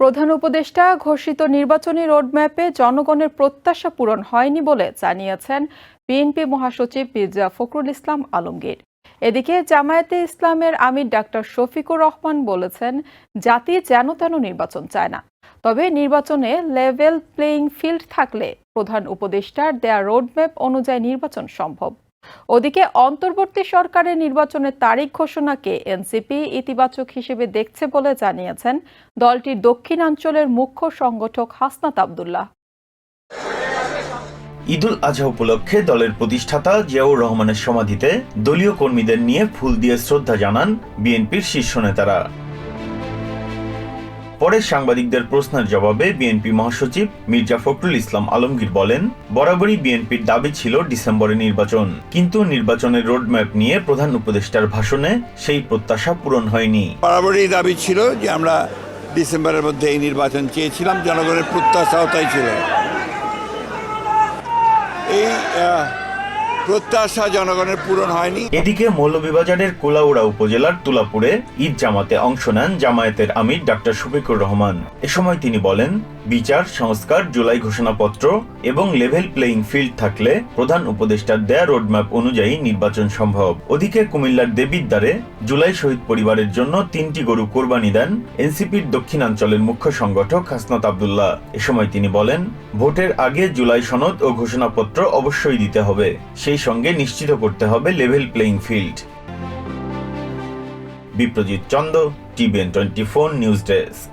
প্রধান উপদেষ্টা ঘোষিত নির্বাচনী রোডম্যাপে জনগণের প্রত্যাশা পূরণ হয়নি বলে জানিয়েছেন বিএনপি মহাসচিব মির্জা ফখরুল ইসলাম আলমগীর। এদিকে জামায়াতে ইসলামের আমির ডাক্তার শফিকুর রহমান বলেছেন, জাতি যেন তেন নির্বাচন চায় না। তবে নির্বাচনে লেভেল প্লেয়িং ফিল্ড থাকলে প্রধান উপদেষ্টার দেয়া রোডম্যাপ অনুযায়ী নির্বাচন সম্ভব। ওদিকে অন্তর্বর্তী সরকারের নির্বাচনের তারিখ ঘোষণাকে এনসিপি ইতিবাচক হিসেবে দেখছে বলে জানিয়েছেন দলটির দক্ষিণাঞ্চলের মুখ্য সংগঠক হাসনাত আবদুল্লাহ। ঈদুল আজহা উপলক্ষে দলের প্রতিষ্ঠাতা জিয়াউর রহমানের সমাধিতে দলীয় কর্মীদের নিয়ে ফুল দিয়ে শ্রদ্ধা জানান বিএনপির শীর্ষ নেতারা। পরে সাংবাদিকদের প্রশ্নের জবাবে বিএনপি মহাসচিব মির্জা ফখরুল ইসলাম আলমগীর বলেন, বরাবরই বিএনপির দাবি ছিল ডিসেম্বরে নির্বাচন। কিন্তু নির্বাচনের রোডম্যাপ নিয়ে প্রধান উপদেষ্টার ভাষণে সেই প্রত্যাশা পূরণ হয়নি। বরাবরই দাবি ছিল যে আমরা ডিসেম্বরের মধ্যে এই নির্বাচন চেয়েছিলাম, জনগণের প্রত্যাশাও তাই ছিল। এই প্রত্যাশা জনগণের পূরণ হয়নি। এদিকে মৌলভীবাজারের কোলাউড়া উপজেলার তুলাপুরে ঈদ জামাতে অংশ নেন জামায়াতের আমির ডাক্তার শফিকুর রহমান। এ সময় তিনি বলেন বিচার, সংস্কার, জুলাই ঘোষণাপত্র এবং লেভেল প্লেইং ফিল্ড থাকলে প্রধান উপদেষ্টার দেয়া রোডম্যাপ অনুযায়ী নির্বাচন সম্ভব। ওদিকে কুমিল্লার দেবিদ্বারে জুলাই শহীদ পরিবারের জন্য তিনটি গরু কোরবানি দেন এনসিপির দক্ষিণাঞ্চলের মুখ্য সংগঠক হাসনাত আবদুল্লাহ। এ সময় তিনি বলেন, ভোটের আগে জুলাই সনদ ও ঘোষণাপত্র অবশ্যই দিতে হবে। সেই সঙ্গে নিশ্চিত করতে হবে level playing field Biprajit Chanda T V N twenty four news desk